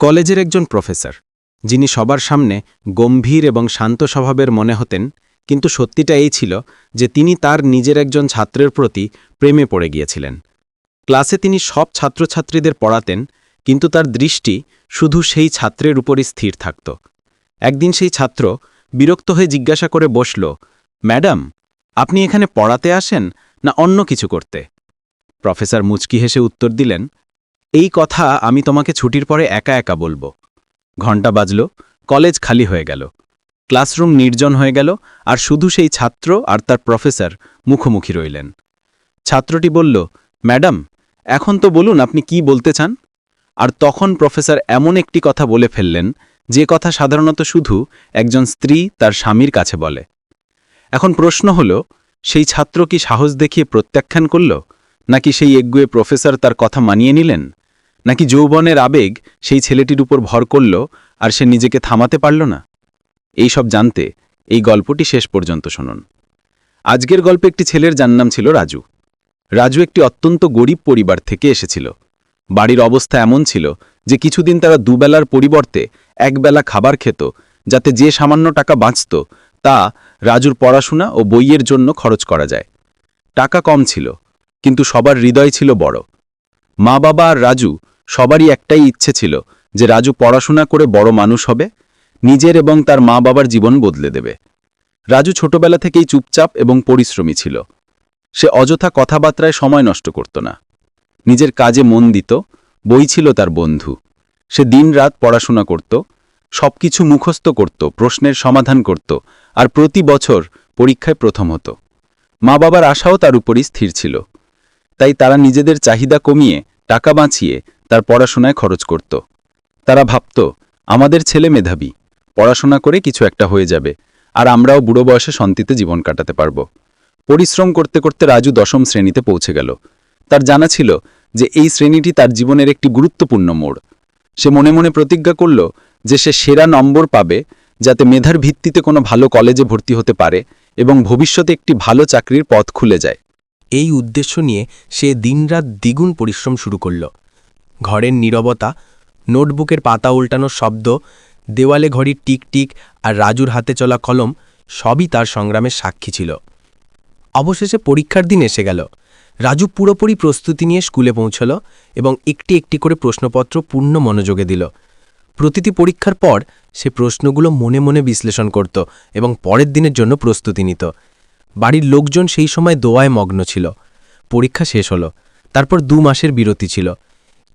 কলেজের একজন প্রফেসর, যিনি সবার সামনে গম্ভীর এবং শান্ত স্বভাবের মনে হতেন, কিন্তু সত্যিটা এই ছিল যে তিনি তার নিজের একজন ছাত্রের প্রতি প্রেমে পড়ে গিয়েছিলেন। ক্লাসে তিনি সব ছাত্রছাত্রীদের পড়াতেন, কিন্তু তার দৃষ্টি শুধু সেই ছাত্রের উপরই স্থির থাকত। একদিন সেই ছাত্র বিরক্ত হয়ে জিজ্ঞাসা করে বসল, ম্যাডাম, আপনি এখানে পড়াতে আসেন না অন্য কিছু করতে? প্রফেসর মুচকি হেসে উত্তর দিলেন এই কথা আমি তোমাকে ছুটির পরে একা একা বলব। ঘণ্টা বাজল, কলেজ খালি হয়ে গেল। ক্লাসরুম নির্জন হয়ে গেল, আর শুধু সেই ছাত্র আর তার প্রফেসর মুখোমুখি রইলেন। ছাত্রটি বলল, ম্যাডাম, এখন তো বলুন আপনি কি বলতে চান? আর তখন প্রফেসর এমন একটি কথা বলে ফেললেন, যে কথা সাধারণত শুধু একজন স্ত্রী তার স্বামীর কাছে বলে। এখন প্রশ্ন হল, সেই ছাত্র কি সাহস দেখিয়ে প্রত্যাখ্যান করল, নাকি সেই এগুয়ে প্রফেসর তার কথা মানিয়ে নিলেন? নাকি যৌবনের আবেগ সেই ছেলেটির উপর ভর করল আর সে নিজেকে থামাতে পারল না? এই সব জানতে এই গল্পটি শেষ পর্যন্ত শুনুন। আজকের গল্পে একটি ছেলের যার নাম ছিল রাজু। রাজু একটি অত্যন্ত গরিব পরিবার থেকে এসেছিল। বাড়ির অবস্থা এমন ছিল যে কিছুদিন তারা দুবেলার পরিবর্তে একবেলা খাবার খেত যাতে যে সামান্য টাকা বাঁচত তা রাজুর পড়াশোনা ও বইয়ের জন্য খরচ করা যায়। টাকা কম ছিল, কিন্তু সবার হৃদয় ছিল বড়। মা বাবা আর রাজু সবারই একটাই ইচ্ছে ছিল যে রাজু পড়াশোনা করে বড় মানুষ হবে, নিজের এবং তার মা বাবার জীবন বদলে দেবে। রাজু ছোটবেলা থেকেই চুপচাপ এবং পরিশ্রমী ছিল। সে অযথা কথাবার্তায় সময় নষ্ট করত না। নিজের কাজে মন দিত, বই ছিল তার বন্ধু। সে দিনরাত পড়াশোনা করত, সবকিছু মুখস্থ করত, প্রশ্নের সমাধান করত আর প্রতি বছর পরীক্ষায় প্রথম হতো। মা বাবার আশাও তার উপরই স্থির ছিল। তাই তারা নিজেদের চাহিদা কমিয়ে, টাকা বাঁচিয়ে তার পড়াশোনায় খরচ করত। তারা ভাবত, আমাদের ছেলে মেধাবী, পড়াশোনা করে কিছু একটা হয়ে যাবে, আর আমরাও বুড়ো বয়সে শান্তিতে জীবন কাটাতে পারব। পরিশ্রম করতে করতে রাজু দশম শ্রেণীতে পৌঁছে গেল। তার জানা ছিল যে এই শ্রেণীটি তার জীবনের একটি গুরুত্বপূর্ণ মোড়। সে মনে মনে প্রতিজ্ঞা করল যে সে সেরা নম্বর পাবে যাতে মেধার ভিত্তিতে কোনো ভালো কলেজে ভর্তি হতে পারে এবং ভবিষ্যতে একটি ভালো চাকরির পথ খুলে যায়। এই উদ্দেশ্য নিয়ে সে দিনরাত দ্বিগুণ পরিশ্রম শুরু করল। ঘরের নীরবতা, নোটবুকের পাতা উল্টানোর শব্দ, দেওয়ালে ঘড়ির টিক টিক আর রাজুর হাতে চলা কলম সবই তার সংগ্রামের সাক্ষী ছিল। অবশেষে পরীক্ষার দিন এসে গেল। রাজু পুরোপুরি প্রস্তুতি নিয়ে স্কুলে পৌঁছল এবং একটি একটি করে প্রশ্নপত্র পূর্ণ মনোযোগে দিল। প্রতিটি পরীক্ষার পর সে প্রশ্নগুলো মনে মনে বিশ্লেষণ করত এবং পরের দিনের জন্য প্রস্তুতি নিত। বাড়ির লোকজন সেই সময় দোয়ায় মগ্ন ছিল। পরীক্ষা শেষ হলো। তারপর দু মাসের বিরতি ছিল।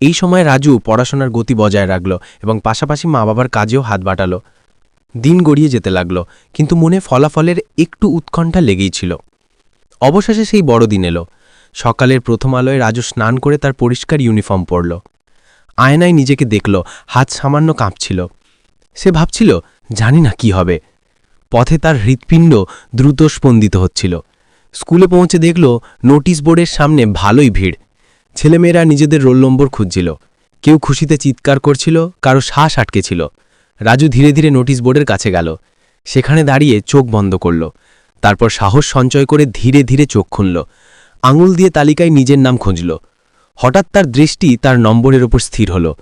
এই সময় রাজু পড়াশোনার গতি বজায় রাখল এবং পাশাপাশি মা বাবার কাজেও হাত বাটাল। দিন গড়িয়ে যেতে লাগল, কিন্তু মনে ফলাফলের একটু উৎকণ্ঠা লেগেই ছিল। অবশেষে সেই বড় দিন এলো। সকালের প্রথম আলোয় রাজু স্নান করে তার পরিষ্কার ইউনিফর্ম পরল। আয়নায় নিজেকে দেখল, হাত সামান্য কাঁপছিল। সে ভাবছিল, জানি না কি হবে। পথে তার হৃৎপিণ্ড দ্রুত স্পন্দিত হচ্ছিল। স্কুলে পৌঁছে দেখল, নোটিশ বোর্ডের সামনে ভালোই ভিড়। ছেলেমেয়েরা নিজেদের রোল নম্বর খুঁজছিল। কেউ খুশিতে চিৎকার করছিল, কারও শ্বাস আটকে ছিল রাজু ধীরে ধীরে নোটিশ বোর্ডের কাছে গেল। সেখানে দাঁড়িয়ে চোখ বন্ধ করল। তারপর সাহস সঞ্চয় করে ধীরে ধীরে চোখ খুনল আঙুল দিয়ে তালিকায় নিজের নাম খুঁজল। হঠাৎ তার দৃষ্টি তার নম্বরের ওপর স্থির হল।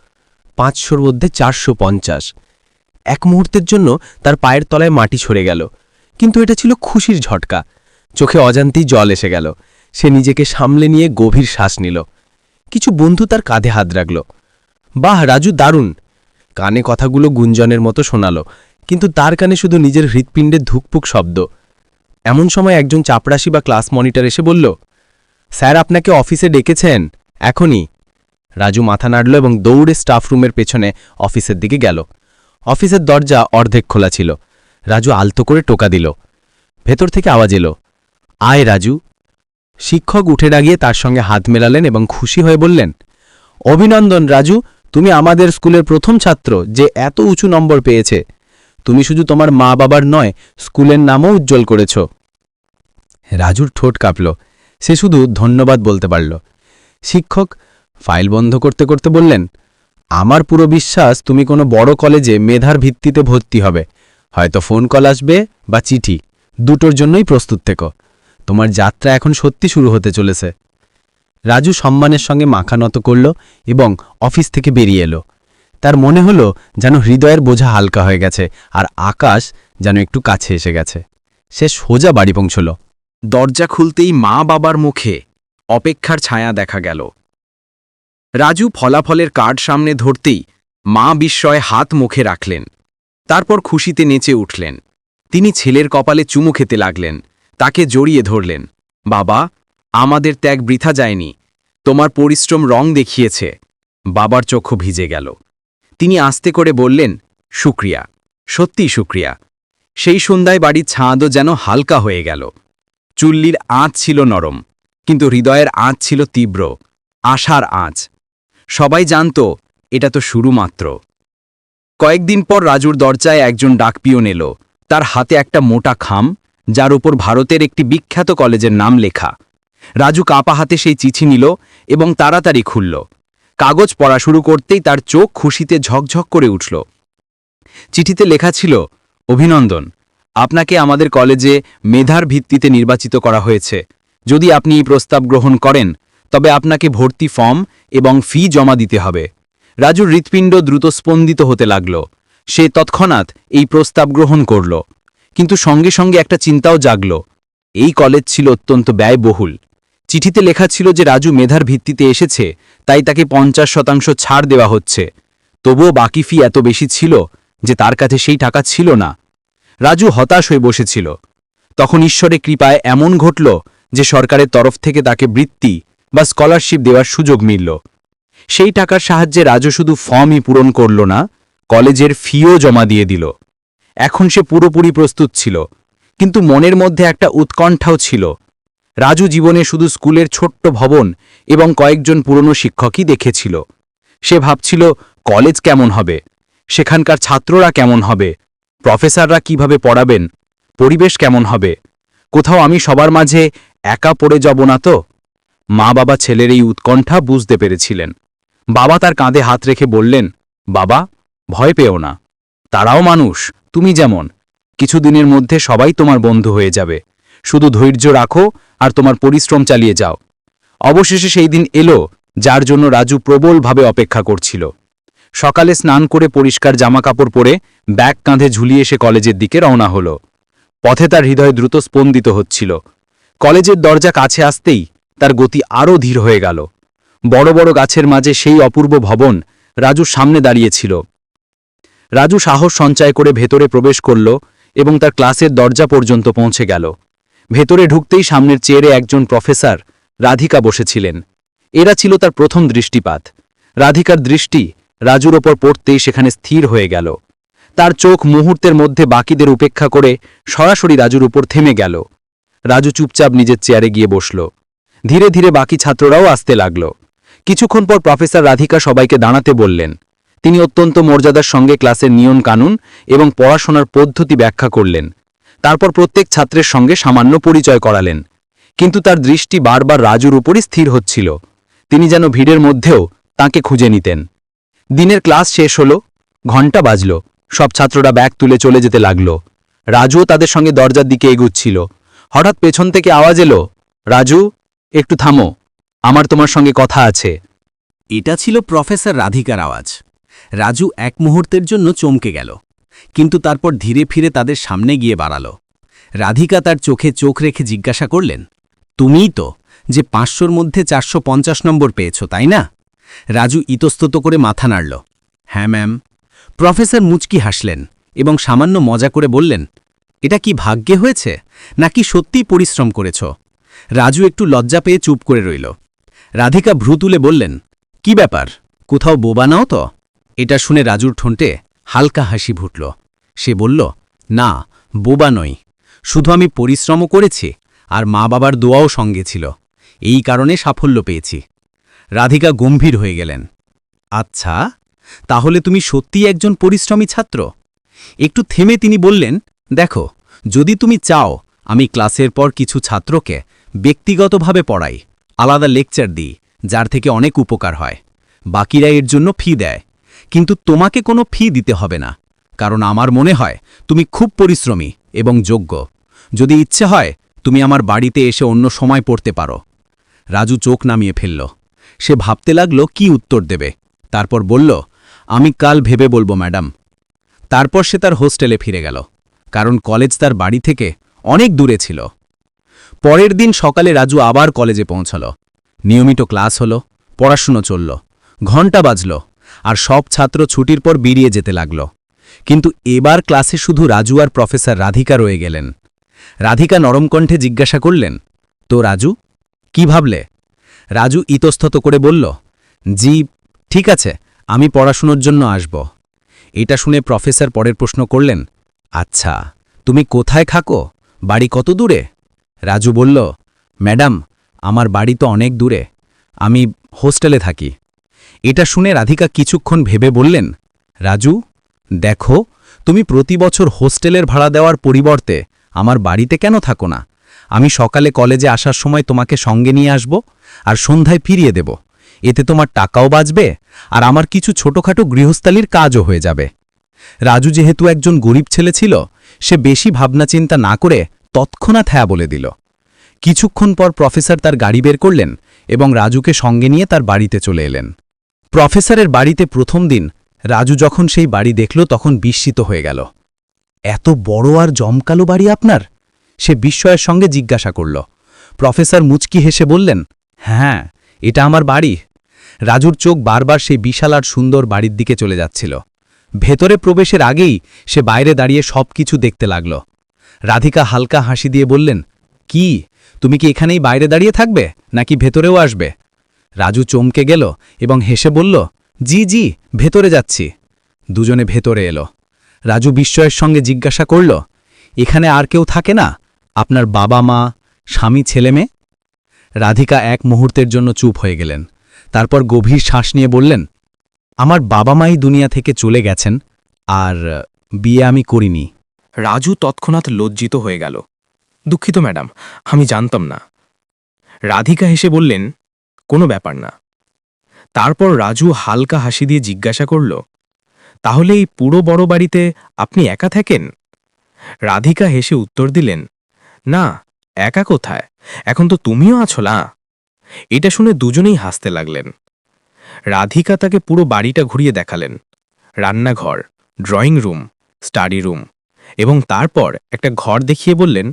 পাঁচশোর মধ্যে চারশো পঞ্চাশ। এক মুহূর্তের জন্য তার পায়ের তলায় মাটি সরে গেল। কিন্তু এটা ছিল খুশির ঝটকা। চোখে অজান্তেই জল এসে গেল। সে নিজেকে সামলে নিয়ে গভীর শ্বাস নিল। কিছু বন্ধু তার কাঁধে হাত রাখল। বাহ, রাজু, দারুণ। কানে কথাগুলো গুঞ্জনের মতো শোনাল, কিন্তু তার কানে শুধু নিজের হৃৎপিণ্ডে ধুকপুক শব্দ। এমন সময় একজন চাপরাশি বা ক্লাস মনিটর এসে বলল, স্যার, আপনাকে অফিসে ডেকেছেন, এখনই। রাজু মাথা নাড়ল এবং দৌড়ে স্টাফ রুমের পেছনে অফিসের দিকে গেল। অফিসের দরজা অর্ধেক খোলা ছিল। রাজু আলতো করে টোকা দিল। ভেতর থেকে আওয়াজ এলো। আয় রাজু। শিক্ষক উঠে দাঁড়িয়ে তার সঙ্গে হাত মেলালেন এবং খুশি হয়ে বললেন, অভিনন্দন রাজু, তুমি আমাদের স্কুলের প্রথম ছাত্র যে এত উঁচু নম্বর পেয়েছে। তুমি শুধু তোমার মা বাবার নয়, স্কুলের নামও উজ্জ্বল করেছ। রাজুর ঠোঁট কাঁপল। সে শুধু ধন্যবাদ বলতে পারল। শিক্ষক ফাইল বন্ধ করতে করতে বললেন আমার পুরো বিশ্বাস তুমি কোনো বড় কলেজে মেধার ভিত্তিতে ভর্তি হবে। হয়তো ফোন কল আসবে বা চিঠি। দুটোর জন্যই প্রস্তুত থেকো। তোমার যাত্রা এখন সত্যি শুরু হতে চলেছে। রাজু সম্মানের সঙ্গে মাখা নত করল এবং অফিস থেকে বেরিয়ে এলো। তার মনে হলো যেন হৃদয়ের বোঝা হালকা হয়ে গেছে আর আকাশ যেন একটু কাছে এসে গেছে। সে সোজা বাড়ি পৌঁছল। দরজা খুলতেই মা বাবার মুখে অপেক্ষার ছায়া দেখা গেল। রাজু ফলাফলের কার্ড সামনে ধরতেই মা বিস্ময়ে হাত মুখে রাখলেন। তারপর খুশিতে নেচে উঠলেন। তিনি ছেলের কপালে চুমু খেতে লাগলেন। তাকে জড়িয়ে ধরলেন। বাবা, আমাদের ত্যাগ বৃথা যায়নি। তোমার পরিশ্রম রং দেখিয়েছে। বাবার চক্ষু ভিজে গেল। তিনি আস্তে করে বললেন, শুক্রিয়া সত্যি শুক্রিয়া। সেই সন্ধ্যায় বাড়ির ছাঁদও যেন হালকা হয়ে গেল। চুল্লির আঁচ ছিল নরম, কিন্তু হৃদয়ের আঁচ ছিল তীব্র। আশার আঁচ। সবাই জানত, এটা তো শুরু মাত্র কয়েকদিন পর রাজুর দরজায় একজন ডাকপিয়ন এলো। তার হাতে একটা মোটা খাম, যার উপর ভারতের একটি বিখ্যাত কলেজের নাম লেখা। রাজু কাঁপা হাতে সেই চিঠি নিল এবং তাড়াতাড়ি খুলল। কাগজ পড়া শুরু করতেই তার চোখ খুশিতে ঝকঝক করে উঠল। চিঠিতে লেখা ছিল, অভিনন্দন, আপনাকে আমাদের কলেজে মেধার ভিত্তিতে নির্বাচিত করা হয়েছে। যদি আপনি এই প্রস্তাব গ্রহণ করেন তবে আপনাকে ভর্তি ফর্ম এবং ফি জমা দিতে হবে। রাজুর হৃৎপিণ্ড দ্রুত স্পন্দিত হতে লাগল। সে তৎক্ষণাৎ এই প্রস্তাব গ্রহণ করল। কিন্তু সঙ্গে সঙ্গে একটা চিন্তাও জাগল। এই কলেজ ছিল অত্যন্ত ব্যয়বহুল। চিঠিতে লেখা ছিল যে রাজু মেধার ভিত্তিতে এসেছে, তাই তাকে পঞ্চাশ শতাংশ ছাড় দেওয়া হচ্ছে। তবুও বাকি ফি এত বেশি ছিল যে তার কাছে সেই টাকা ছিল না। রাজু হতাশ হয়ে বসেছিল। তখন ঈশ্বরের কৃপায় এমন ঘটল যে সরকারের তরফ থেকে তাকে বৃত্তি বা স্কলারশিপ দেওয়ার সুযোগ মিলল। সেই টাকার সাহায্যে রাজু শুধু ফর্মই পূরণ করল না, কলেজের ফিও জমা দিয়ে দিল। এখন সে পুরোপুরি প্রস্তুত ছিল, কিন্তু মনের মধ্যে একটা উৎকণ্ঠাও ছিল। রাজু জীবনে শুধু স্কুলের ছোট্ট ভবন এবং কয়েকজন পুরনো শিক্ষকই দেখেছিল। সে ভাবছিল, কলেজ কেমন হবে? সেখানকার ছাত্ররা কেমন হবে? প্রফেসররা কীভাবে পড়াবেন? পরিবেশ কেমন হবে? কোথাও আমি সবার মাঝে একা পড়ে যাব না তো? মা বাবা ছেলের এই উৎকণ্ঠা বুঝতে পেরেছিলেন। বাবা তার কাঁধে হাত রেখে বললেন, বাবা, ভয় পেও না। তারাও মানুষ, তুমি যেমন। কিছুদিনের মধ্যে সবাই তোমার বন্ধু হয়ে যাবে। শুধু ধৈর্য রাখো আর তোমার পরিশ্রম চালিয়ে যাও। অবশেষে সেই দিন এলো, যার জন্য রাজু প্রবলভাবে অপেক্ষা করছিল। সকালে স্নান করে পরিষ্কার জামাকাপড় পরে ব্যাগ কাঁধে ঝুলিয়ে সে কলেজের দিকে রওনা হল। পথে তার হৃদয় দ্রুত স্পন্দিত হচ্ছিল। কলেজের দরজা কাছে আসতেই তার গতি আরও ধীর হয়ে গেল। বড় বড় গাছের মাঝে সেই অপূর্ব ভবন রাজুর সামনে দাঁড়িয়েছিল। রাজু সাহস সঞ্চয় করে ভেতরে প্রবেশ করল এবং তার ক্লাসের দরজা পর্যন্ত পৌঁছে গেল। ভেতরে ঢুকতেই সামনের চেয়ারে একজন প্রফেসর রাধিকা বসেছিলেন। এরা ছিল তার প্রথম দৃষ্টিপাত। রাধিকার দৃষ্টি রাজুর ওপর পড়তেই সেখানে স্থির হয়ে গেল। তার চোখ মুহূর্তের মধ্যে বাকিদের উপেক্ষা করে সরাসরি রাজুর উপর থেমে গেল। রাজু চুপচাপ নিজের চেয়ারে গিয়ে বসল। ধীরে ধীরে বাকি ছাত্ররাও আসতে লাগল। কিছুক্ষণ পর প্রফেসর রাধিকা সবাইকে দাঁড়াতে বললেন, তিনি অত্যন্ত মর্যাদার সঙ্গে ক্লাসের নিয়ম কানুন এবং পড়াশোনার পদ্ধতি ব্যাখ্যা করলেন। তারপর প্রত্যেক ছাত্রের সঙ্গে সামান্য পরিচয় করালেন। কিন্তু তার দৃষ্টি বারবার রাজুর উপরই স্থির হচ্ছিল। তিনি যেন ভিড়ের মধ্যেও তাকে খুঁজে নিতেন। দিনের ক্লাস শেষ হল, ঘণ্টা বাজল, সব ছাত্ররা ব্যাগ তুলে চলে যেতে লাগল। রাজুও তাদের সঙ্গে দরজার দিকে এগুচ্ছিল। হঠাৎ পেছন থেকে আওয়াজ এলো, রাজু একটু থামো, আমার তোমার সঙ্গে কথা আছে। এটা ছিল প্রফেসর রাধিকার আওয়াজ। রাজু এক মুহূর্তের জন্য চমকে গেল, কিন্তু তারপর ধীরে ফিরে তাদের সামনে গিয়ে বাড়াল। রাধিকা তার চোখে চোখ রেখে জিজ্ঞাসা করলেন, তুমিই তো যে পাঁচশোর মধ্যে চারশো পঞ্চাশ নম্বর পেয়েছ, তাই না? রাজু ইতস্তত করে মাথা নাড়ল হ্যাঁ ম্যাম। প্রফেসর মুচকি হাসলেন এবং সামান্য মজা করে বললেন, এটা কি ভাগ্যে হয়েছে? নাকি সত্যিই পরিশ্রম করেছ? রাজু একটু লজ্জা পেয়ে চুপ করে রইল। রাধিকা ভ্রু তুলে বললেন, কি ব্যাপার? কোথাও বোবা নাও তো? এটা শুনে রাজুর ঠোঁটে হালকা হাসি ফুটল। সে বলল, না, বোবা নই। শুধু আমি পরিশ্রমও করেছি আর মা বাবার দোয়াও সঙ্গে ছিল। এই কারণে সাফল্য পেয়েছি। রাধিকা গম্ভীর হয়ে গেলেন। আচ্ছা তাহলে তুমি সত্যিই একজন পরিশ্রমী ছাত্র? একটু থেমে তিনি বললেন, দেখো, যদি তুমি চাও, আমি ক্লাসের পর কিছু ছাত্রকে ব্যক্তিগতভাবে পড়াই। আলাদা লেকচার দিই, যার থেকে অনেক উপকার হয়। বাকিরা এর জন্য ফি দেয়। কিন্তু তোমাকে কোনো ফি দিতে হবে না। কারণ আমার মনে হয়, তুমি খুব পরিশ্রমী এবং যোগ্য। যদি ইচ্ছে হয়, তুমি আমার বাড়িতে এসে অন্য সময় পড়তে পারো। রাজু চোখ নামিয়ে ফেলল। সে ভাবতে লাগল, কি উত্তর দেবে? তারপর বলল, আমি কাল ভেবে বলব, ম্যাডাম। তারপর সে তার হোস্টেলে ফিরে গেল। কারণ কলেজ তার বাড়ি থেকে অনেক দূরে ছিল। পরের দিন সকালে রাজু আবার কলেজে পৌঁছল। নিয়মিত ক্লাস হলো, পড়াশুনো চলল, ঘণ্টা বাজল, আর সব ছাত্র ছুটির পর বেরিয়ে যেতে লাগল। কিন্তু এবার ক্লাসে শুধু রাজু আর প্রফেসর রাধিকা রয়ে গেলেন। রাধিকা নরম কণ্ঠে জিজ্ঞাসা করলেন, তো রাজু, কি ভাবলে? রাজু ইতস্তত করে বলল, জি, ঠিক আছে, আমি পড়াশুনোর জন্য আসব। এটা শুনে প্রফেসর পরের প্রশ্ন করলেন আচ্ছা তুমি কোথায় থাকো? বাড়ি কত দূরে? রাজু বলল, ম্যাডাম, আমার বাড়ি তো অনেক দূরে। আমি হোস্টেলে থাকি। এটা শুনে রাধিকা কিছুক্ষণ ভেবে বললেন, রাজু, দেখো, তুমি প্রতি বছর হোস্টেলের ভাড়া দেওয়ার পরিবর্তে আমার বাড়িতে কেন থাকো না? আমি সকালে কলেজে আসার সময় তোমাকে সঙ্গে নিয়ে আসব আর সন্ধ্যায় ফিরিয়ে দেব। এতে তোমার টাকাও বাঁচবে আর আমার কিছু ছোটখাটো গৃহস্থালির কাজও হয়ে যাবে। রাজু যেহেতু একজন গরিব ছেলে ছিল, সে বেশি ভাবনা চিন্তা না করে তৎক্ষণাৎ হ্যাঁ বলে দিল। কিছুক্ষণ পর প্রফেসর তার গাড়ি বের করলেন এবং রাজুকে সঙ্গে নিয়ে তার বাড়িতে চলে এলেন। প্রফেসরের বাড়িতে প্রথম দিন রাজু যখন সেই বাড়ি দেখল তখন বিস্মিত হয়ে গেল। এত বড় আর জমকালো বাড়ি আপনার? সে বিস্ময়ের সঙ্গে জিজ্ঞাসা করল। প্রফেসর মুচকি হেসে বললেন হ্যাঁ এটা আমার বাড়ি। রাজুর চোখ বারবার সেই বিশাল আর সুন্দর বাড়ির দিকে চলে যাচ্ছিল। ভেতরে প্রবেশের আগেই সে বাইরে দাঁড়িয়ে সব কিছু দেখতে লাগল। রাধিকা হালকা হাসি দিয়ে বললেন, কি? তুমি কি এখানেই বাইরে দাঁড়িয়ে থাকবে, নাকি ভেতরেও আসবে? রাজু চমকে গেল এবং হেসে বলল, জি জি, ভেতরে যাচ্ছি। দুজনে ভেতরে এলো। রাজু বিস্ময়ের সঙ্গে জিজ্ঞাসা করল, এখানে আর কেউ থাকে না? আপনার বাবা মা, স্বামী, ছেলে মেয়ে? রাধিকা এক মুহূর্তের জন্য চুপ হয়ে গেলেন। তারপর গভীর শ্বাস নিয়ে বললেন, আমার বাবা মাই দুনিয়া থেকে চলে গেছেন, আর বিয়ে আমি করিনি। রাজু তৎক্ষণাৎ লজ্জিত হয়ে গেল। দুঃখিত, ম্যাডাম, আমি জানতাম না। রাধিকা হেসে বললেন, কোনো ব্যাপার না। তারপর রাজু হালকা হাসি দিয়ে জিজ্ঞাসা করল, তাহলে এই পুরো বড় বাড়িতে আপনি একা থাকেন? রাধিকা হেসে উত্তর দিলেন, না, একা কোথায়? এখন তো তুমিও আছো না? এটা শুনে দুজনেই হাসতে লাগলেন। রাধিকা তাকে পুরো বাড়িটা ঘুরিয়ে দেখালেন। রান্নাঘর, ড্রয়িং রুম, স্টাডি রুম এবং তারপর একটা ঘর দেখিয়ে বললেন,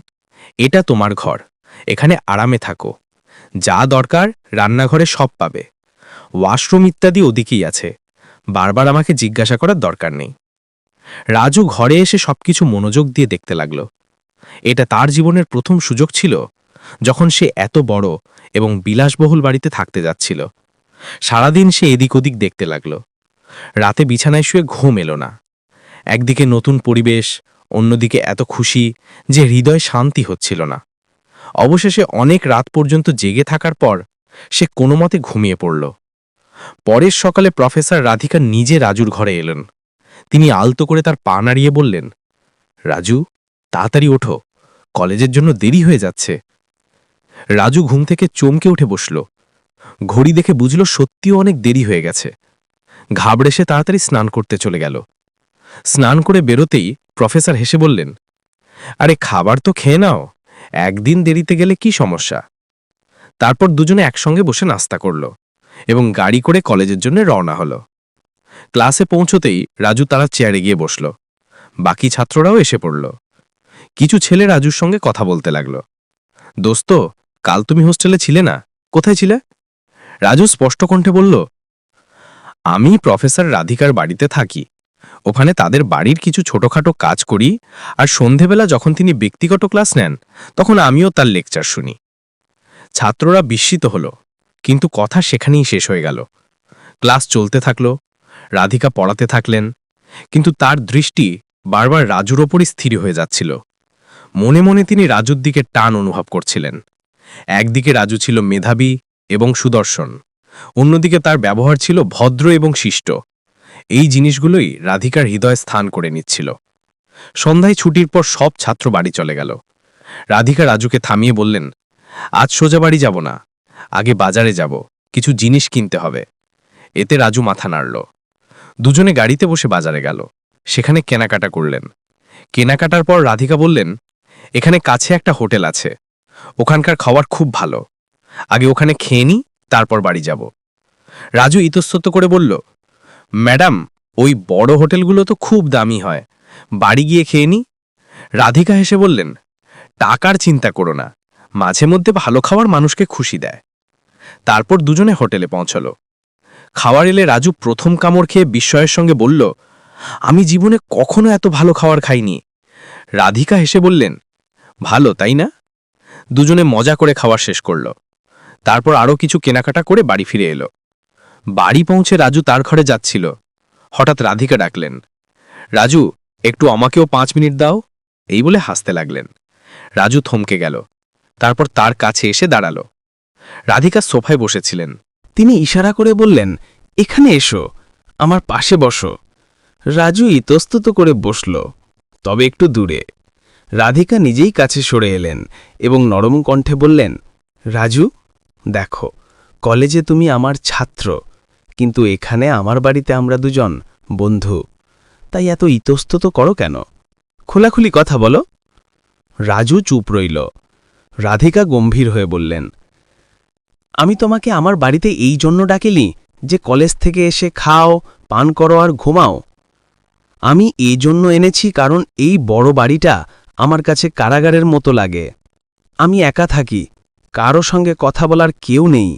এটা তোমার ঘর, এখানে আরামে থাকো। যা দরকার রান্নাঘরে সব পাবে। ওয়াশরুম ইত্যাদি ওদিকেই আছে। বারবার আমাকে জিজ্ঞাসা করার দরকার নেই রাজু ঘরে এসে সবকিছু মনোযোগ দিয়ে দেখতে লাগল। এটা তার জীবনের প্রথম সুযোগ ছিল যখন সে এত বড় এবং বিলাসবহুল বাড়িতে থাকতে যাচ্ছিল। সারাদিন সে এদিক ওদিক দেখতে লাগল। রাতে বিছানায় শুয়ে ঘুম এলো না। একদিকে নতুন পরিবেশ অন্যদিকে এত খুশি যে হৃদয় শান্তি হচ্ছিল না। অবশেষে অনেক রাত পর্যন্ত জেগে থাকার পর সে কোনো মতে ঘুমিয়ে পড়ল। পরের সকালে প্রফেসর রাধিকা নিজে রাজুর ঘরে এলেন। তিনি আলতো করে তার পা নাড়িয়ে বললেন, রাজু, তাড়াতাড়ি ওঠো। কলেজের জন্য দেরি হয়ে যাচ্ছে। রাজু ঘুম থেকে চমকে উঠে বসল। ঘড়ি দেখে বুঝল সত্যিও অনেক দেরি হয়ে গেছে। ঘাবড়ে সে তাড়াতাড়ি স্নান করতে চলে গেল। স্নান করে বেরোতেই প্রফেসর হেসে বললেন, আরে খাবার তো খেয়ে নাও, একদিন দেরিতে গেলে কি সমস্যা? তারপর দুজনে একসঙ্গে বসে নাস্তা করল এবং গাড়ি করে কলেজের জন্য রওনা হলো। ক্লাসে পৌঁছতেই রাজু তারা চেয়ারে গিয়ে বসল। বাকি ছাত্ররাও এসে পড়ল। কিছু ছেলে রাজুর সঙ্গে কথা বলতে লাগল। দোস্ত, কাল তুমি হোস্টেলে ছিলে না, কোথায় ছিলে? রাজু স্পষ্ট কণ্ঠে বলল, আমি প্রফেসর রাধিকার বাড়িতে থাকি। ওখানে তাদের বাড়ির কিছু ছোটখাটো কাজ করি, আর সন্ধেবেলা যখন তিনি ব্যক্তিগত ক্লাস নেন, তখন আমিও তার লেকচার শুনি। ছাত্ররা বিস্মিত হল, কিন্তু কথা সেখানেই শেষ হয়ে গেল। ক্লাস চলতে থাকল, রাধিকা পড়াতে থাকলেন, কিন্তু তার দৃষ্টি বারবার রাজুর ওপরই স্থির হয়ে যাচ্ছিল। মনে মনে তিনি রাজুর দিকে টান অনুভব করছিলেন। একদিকে রাজু ছিল মেধাবী এবং সুদর্শন, অন্যদিকে তার ব্যবহার ছিল ভদ্র এবং শিষ্ট। এই জিনিসগুলোই রাধিকার হৃদয় স্থান করে নিচ্ছিল। সন্ধ্যায় ছুটির পর সব ছাত্র বাড়ি চলে গেল। রাধিকা রাজুকে থামিয়ে বললেন, আজ সোজা বাড়ি যাব না, আগে বাজারে যাব, কিছু জিনিস কিনতে হবে। এতে রাজু মাথা নাড়ল। দুজনে গাড়িতে বসে বাজারে গেল। সেখানে কেনাকাটা করলেন। কেনাকাটার পর রাধিকা বললেন, এখানে কাছে একটা হোটেল আছে। ওখানকার খাবার খুব ভালো। আগে ওখানে খেয়ে নি, তারপর বাড়ি যাব। রাজু ইতস্তত করে বলল ম্যাডাম, ওই বড় হোটেলগুলো তো খুব দামি হয়। বাড়ি গিয়ে খেয়ে নি। রাধিকা হেসে বললেন, টাকার চিন্তা করো না, মাঝে মধ্যে ভালো খাওয়ার মানুষকে খুশি দেয়। তারপর দুজনে হোটেলে পৌঁছল। খাওয়ার এলে রাজু প্রথম কামড় খেয়ে বিস্ময়ের সঙ্গে বলল, আমি জীবনে কখনো এত ভালো খাবার খাইনি। রাধিকা হেসে বললেন, ভালো, তাই না? দুজনে মজা করে খাওয়ার শেষ করল। তারপর আরও কিছু কেনাকাটা করে বাড়ি ফিরে এলো। বাড়ি পৌঁছে রাজু তার ঘরে যাচ্ছিল। হঠাৎ রাধিকা ডাকলেন, রাজু, একটু আমাকেও পাঁচ মিনিট দাও। এই বলে হাসতে লাগলেন। রাজু থমকে গেল, তারপর তার কাছে এসে দাঁড়াল। রাধিকা সোফায় বসেছিলেন। তিনি ইশারা করে বললেন, এখানে এসো, আমার পাশে বসো। রাজু ইতস্তত করে বসল, তবে একটু দূরে। রাধিকা নিজেই কাছে সরে এলেন এবং নরম কণ্ঠে বললেন, রাজু, দেখো, কলেজে তুমি আমার ছাত্র। কিন্তু এখানে আমার বাড়িতে আমরা দুজন, বন্ধু। তাই এত ইতস্তত করো কেন? খোলাখুলি কথা বলো। রাজু চুপ রইল। রাধিকা গম্ভীর হয়ে বললেন, আমি তোমাকে আমার বাড়িতে এই জন্য ডাকিলি যে কলেজ থেকে এসে খাও, পান করো আর ঘুমাও। আমি এই জন্য এনেছি কারণ এই বড় বাড়িটা আমার কাছে কারাগারের মতো লাগে। আমি একা থাকি, কারও সঙ্গে কথা বলার কেউ নেই।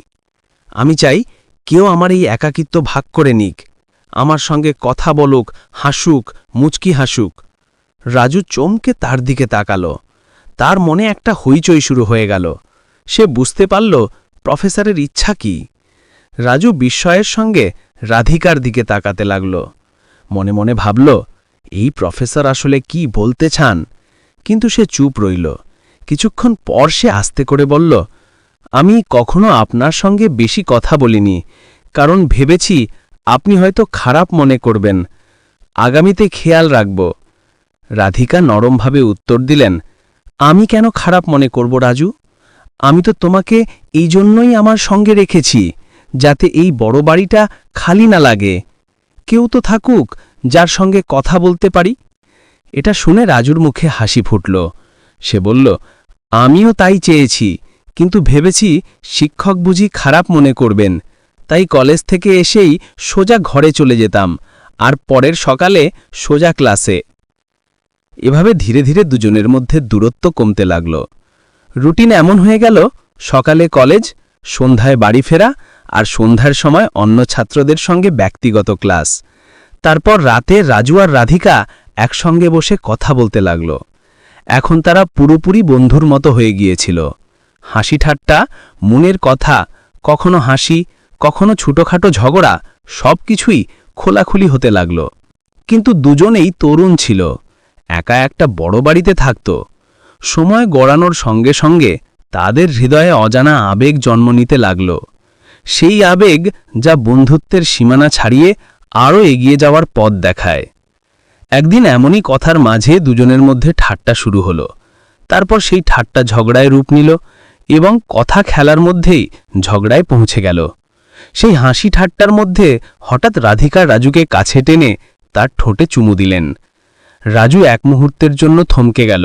আমি চাই কেউ আমার এই একাকিত্ব ভাগ করে নিক। আমার সঙ্গে কথা বলুক, হাসুক, মুচকি হাসুক। রাজু চমকে তার দিকে তাকালো। তার মনে একটা হইচই শুরু হয়ে গেল। সে বুঝতে পারল, প্রফেসরের ইচ্ছা কি। রাজু বিস্ময়ের সঙ্গে রাধিকার দিকে তাকাতে লাগল। মনে মনে ভাবল, এই প্রফেসর আসলে কি বলতে চান? কিন্তু সে চুপ রইল। কিছুক্ষণ পর সে আস্তে করে বলল আমি কখনো আপনার সঙ্গে বেশি কথা বলিনি, কারণ ভেবেছি আপনি হয়তো খারাপ মনে করবেন। আগামীতে খেয়াল রাখব। রাধিকা নরমভাবে উত্তর দিলেন, আমি কেন খারাপ মনে করব, রাজু? আমি তো তোমাকে এই জন্যই আমার সঙ্গে রেখেছি, যাতে এই বড় বাড়িটা খালি না লাগে। কেউ তো থাকুক, যার সঙ্গে কথা বলতে পারি? এটা শুনে রাজুর মুখে হাসি ফুটল। সে বলল, আমিও তাই চেয়েছি। কিন্তু ভেবেছি শিক্ষক বুঝি খারাপ মনে করবেন। তাই কলেজ থেকে এসেই সোজা ঘরে চলে যেতাম, আর পরের সকালে সোজা ক্লাসে। এভাবে ধীরে ধীরে দুজনের মধ্যে দূরত্ব কমতে লাগল। রুটিন এমন হয়ে গেল, সকালে কলেজ, সন্ধ্যায় বাড়ি ফেরা, আর সন্ধ্যার সময় অন্য ছাত্রদের সঙ্গে ব্যক্তিগত ক্লাস। তারপর রাতে রাজু আর রাধিকা একসঙ্গে বসে কথা বলতে লাগল। এখন তারা পুরোপুরি বন্ধুর মতো হয়ে গিয়েছিল। হাসি ঠাট্টা মনের কথা, কখনো হাসি, কখনো ছোটখাটো ঝগড়া সব কিছুই খোলাখুলি হতে লাগল। কিন্তু দুজনেই তরুণ ছিল। একা একটা বড় বাড়িতে থাকত। সময় গড়ানোর সঙ্গে সঙ্গে তাদের হৃদয়ে অজানা আবেগ জন্ম নিতে লাগল। সেই আবেগ যা বন্ধুত্বের সীমানা ছাড়িয়ে আরও এগিয়ে যাওয়ার পথ দেখায়। একদিন এমনই কথার মাঝে দুজনের মধ্যে ঠাট্টা শুরু হলো। তারপর সেই ঠাট্টা ঝগড়ায় রূপ নিল। এবং কথা খেলার মধ্যেই ঝগড়ায় পৌঁছে গেল। সেই হাসি ঠাট্টার মধ্যে হঠাৎ রাধিকা রাজুকে কাছে টেনে তার ঠোঁটে চুমু দিলেন। রাজু এক মুহূর্তের জন্য থমকে গেল,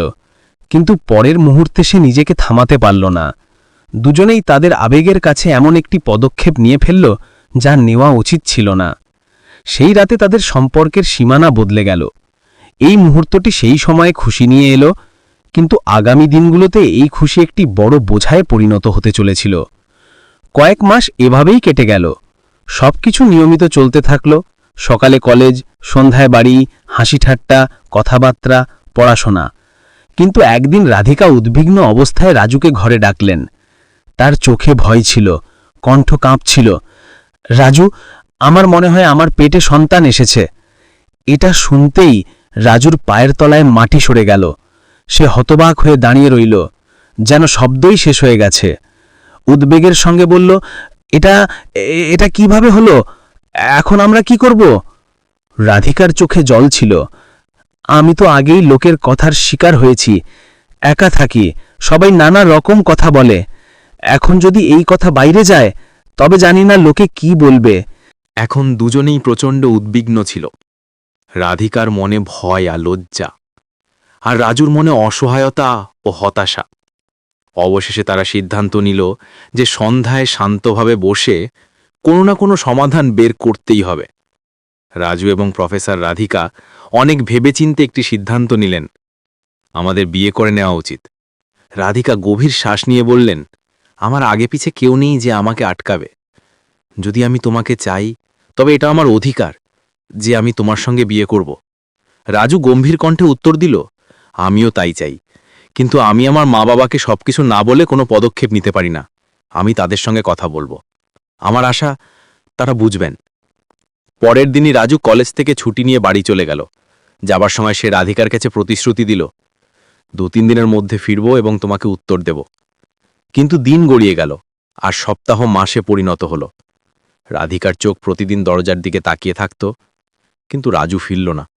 কিন্তু পরের মুহূর্তে সে নিজেকে থামাতে পারল না। দুজনেই তাদের আবেগের কাছে এমন একটি পদক্ষেপ নিয়ে ফেলল যা নেওয়া উচিত ছিল না। সেই রাতে তাদের সম্পর্কের সীমানা বদলে গেল। এই মুহূর্তটি সেই সময়ে খুশি নিয়ে এলো কিন্তু আগামী দিনগুলোতে এই খুশি একটি বড় বোঝায় পরিণত হতে চলেছিল। কয়েক মাস এভাবেই কেটে গেল। সবকিছু নিয়মিত চলতে থাকল। সকালে কলেজ, সন্ধ্যায় বাড়ি হাসি ঠাট্টা কথাবার্তা, পড়াশোনা। কিন্তু একদিন রাধিকা উদ্বিগ্ন অবস্থায় রাজুকে ঘরে ডাকলেন। তার চোখে ভয় ছিল, কণ্ঠ কাঁপছিল। রাজু, আমার মনে হয় আমার পেটে সন্তান এসেছে। এটা শুনতেই রাজুর পায়ের তলায় মাটি সরে গেল। সে হতবাক হয়ে দাঁড়িয়ে রইল, যেন শব্দই শেষ হয়ে গেছে। উদ্বেগের সঙ্গে বলল, এটা এটা কীভাবে হলো? এখন আমরা কি করব? রাধিকার চোখে জল ছিল। আমি তো আগেই লোকের কথার শিকার হয়েছি। একা থাকি। সবাই নানা রকম কথা বলে। এখন যদি এই কথা বাইরে যায়, তবে জানি না লোকে কি বলবে। এখন দুজনেই প্রচণ্ড উদ্বিগ্ন ছিল। রাধিকার মনে ভয় আর লজ্জা। আর রাজুর মনে অসহায়তা ও হতাশা। অবশেষে তারা সিদ্ধান্ত নিল যে সন্ধ্যায় শান্তভাবে বসে কোনো না কোনো সমাধান বের করতেই হবে। রাজু এবং প্রফেসর রাধিকা অনেক ভেবেচিন্তে একটি সিদ্ধান্ত নিলেন। আমাদের বিয়ে করে নেওয়া উচিত। রাধিকা গভীর শ্বাস নিয়ে বললেন, আমার আগে পিছে কেউ নেই যে আমাকে আটকাবে। যদি আমি তোমাকে চাই, তবে এটা আমার অধিকার যে আমি তোমার সঙ্গে বিয়ে করব। রাজু গম্ভীর কণ্ঠে উত্তর দিল আমিও তাই চাই। কিন্তু আমি আমার মা বাবাকে সবকিছু না বলে কোনো পদক্ষেপ নিতে পারি না। আমি তাদের সঙ্গে কথা বলব। আমার আশা, তারা বুঝবেন। পরের দিনই রাজু কলেজ থেকে ছুটি নিয়ে বাড়ি চলে গেল। যাবার সময় সে রাধিকার কাছে প্রতিশ্রুতি দিল দু তিন দিনের মধ্যে ফিরব এবং তোমাকে উত্তর দেব। কিন্তু দিন গড়িয়ে গেল, আর সপ্তাহ মাসে পরিণত হল। রাধিকার চোখ প্রতিদিন দরজার দিকে তাকিয়ে থাকত, কিন্তু রাজু ফিরল না।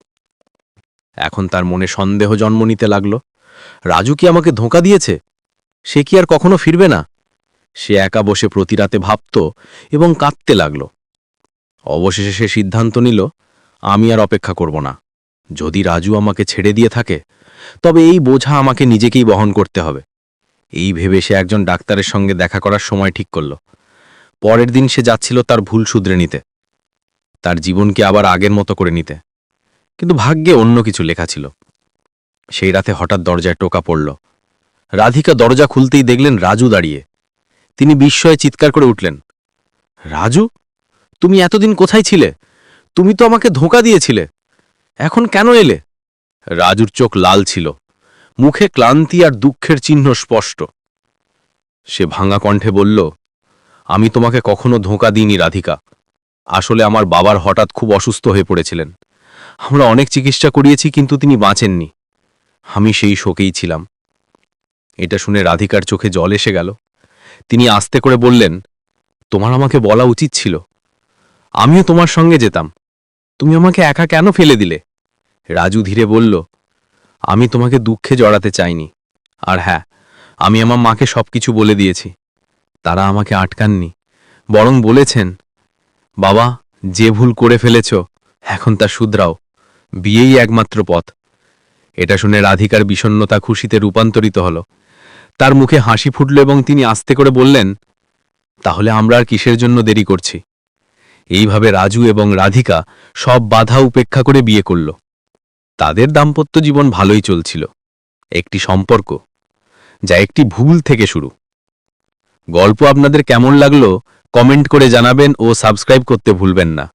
এখন তার মনে সন্দেহ জন্ম নিতে লাগল। রাজু কি আমাকে ধোঁকা দিয়েছে? সে কি আর কখনো ফিরবে না? সে একা বসে প্রতি রাতে ভাবত এবং কাঁদতে লাগল। অবশেষে সে সিদ্ধান্ত নিল, আমি আর অপেক্ষা করব না। যদি রাজু আমাকে ছেড়ে দিয়ে থাকে, তবে এই বোঝা আমাকে নিজেকেই বহন করতে হবে। এই ভেবে সে একজন ডাক্তারের সঙ্গে দেখা করার সময় ঠিক করল। পরের দিন সে যাচ্ছিল তার ভুল শুধরে নিতে। তার জীবনকে আবার আগের মতো করে নিতে। কিন্তু ভাগ্যে অন্য কিছু লেখা ছিল। সেই রাতে হঠাৎ দরজায় টোকা পড়ল। রাধিকা দরজা খুলতেই দেখলেন রাজু দাঁড়িয়ে। তিনি বিস্ময়ে চিৎকার করে উঠলেন, রাজু, তুমি এতদিন কোথায় ছিলে? তুমি তো আমাকে ধোঁকা দিয়েছিলে। এখন কেন এলে? রাজুর চোখ লাল ছিল। মুখে ক্লান্তি আর দুঃখের চিহ্ন স্পষ্ট। সে ভাঙা কণ্ঠে বলল, আমি তোমাকে কখনো ধোঁকা দিইনি, রাধিকা। আসলে আমার বাবার হঠাৎ খুব অসুস্থ হয়ে পড়েছিলেন। আমরা অনেক চিকিৎসা করিয়েছি, কিন্তু তিনি বাঁচেননি। আমি সেই শোকেই ছিলাম। এটা শুনে রাধিকার চোখে জল এসে গেল। তিনি আস্তে করে বললেন, তোমার আমাকে বলা উচিত ছিল। আমিও তোমার সঙ্গে যেতাম। তুমি আমাকে একা কেন ফেলে দিলে? রাজু ধীরে বলল, আমি তোমাকে দুঃখে জড়াতে চাইনি। আর হ্যাঁ আমি আমার মাকে সবকিছু বলে দিয়েছি। তারা আমাকে আটকাননি। বরং বলেছেন, বাবা, যে ভুল করে ফেলেছ, এখন তা শুধরাও। বিয়েই একমাত্র পথ। এটা শুনে রাধিকার বিষণ্নতা খুশিতে রূপান্তরিত হল। তার মুখে হাসি ফুটল এবং তিনি আস্তে করে বললেন, তাহলে আমরা আর কিসের জন্য দেরি করছি? এইভাবে রাজু এবং রাধিকা সব বাধা উপেক্ষা করে বিয়ে করল। তাদের দাম্পত্য জীবন ভালোই চলছিল। একটি সম্পর্ক, যা একটি ভুল থেকে শুরু। গল্প আপনাদের কেমন লাগল কমেন্ট করে জানাবেন ও সাবস্ক্রাইব করতে ভুলবেন না।